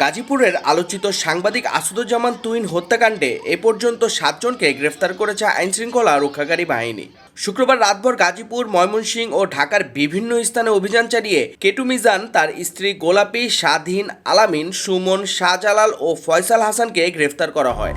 গাজীপুরের আলোচিত সাংবাদিক আসুদুজ্জামান তুইন হত্যাকাণ্ডে এ পর্যন্ত সাতজনকে গ্রেফতার করেছে আইনশৃঙ্খলা রক্ষাকারী বাহিনী। শুক্রবার রাতভর গাজীপুর, ময়মনসিংহ ও ঢাকার বিভিন্ন স্থানে অভিযান চালিয়ে কেটু মিজান তার স্ত্রী গোলাপি, স্বাধীন, আলামিন, সুমন, শাহজালাল ও ফয়সাল হাসানকে গ্রেফতার করা হয়।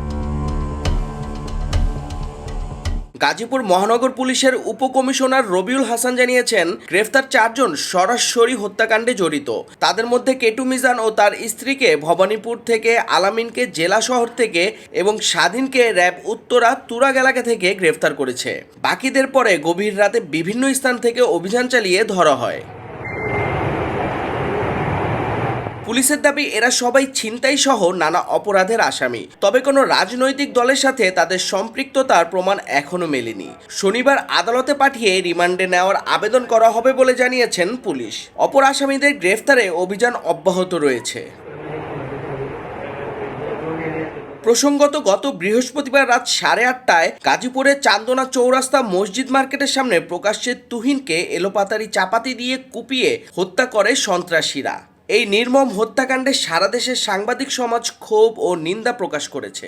গাজীপুর মহানগর পুলিশের উপকমিশনার রবিউল হাসান জানিয়েছেন, গ্রেফতার চারজন সরাসরি হত্যাকাণ্ডে জড়িত। তাদের মধ্যে কেটু মিজান ও তার স্ত্রীকে ভবানীপুর থেকে আলামিনকে জেলা শহর থেকে এবং স্বাধীনকে র্যাব উত্তরা তুরাগ এলাকা থেকে গ্রেফতার করেছে। বাকিদের পরে গভীর রাতে বিভিন্ন স্থান থেকে অভিযান চালিয়ে ধরা হয়। পুলিশের দাবি, এরা সবাই ছিনতাই সহ নানা অপরাধের আসামি। তবে কোনো রাজনৈতিক দলের সাথে তাদের সম্পৃক্ততার প্রমাণ এখনও মেলেনি। শনিবার আদালতে পাঠিয়ে রিমান্ডে নেওয়ার আবেদন করা হবে বলে জানিয়েছেন পুলিশ। অপর আসামিদের গ্রেফতারে অভিযান অব্যাহত রয়েছে। প্রসঙ্গত, গত বৃহস্পতিবার রাত সাড়ে আটটায় গাজীপুরের চান্দনা চৌরাস্তা মসজিদ মার্কেটের সামনে প্রকাশ্যে তুহিনকে এলোপাতারি চাপাতি দিয়ে কুপিয়ে হত্যা করে সন্ত্রাসীরা। এই নির্মম হত্যাকাণ্ডে সারা দেশের সাংবাদিক সমাজ ক্ষোভ ও নিন্দা প্রকাশ করেছে।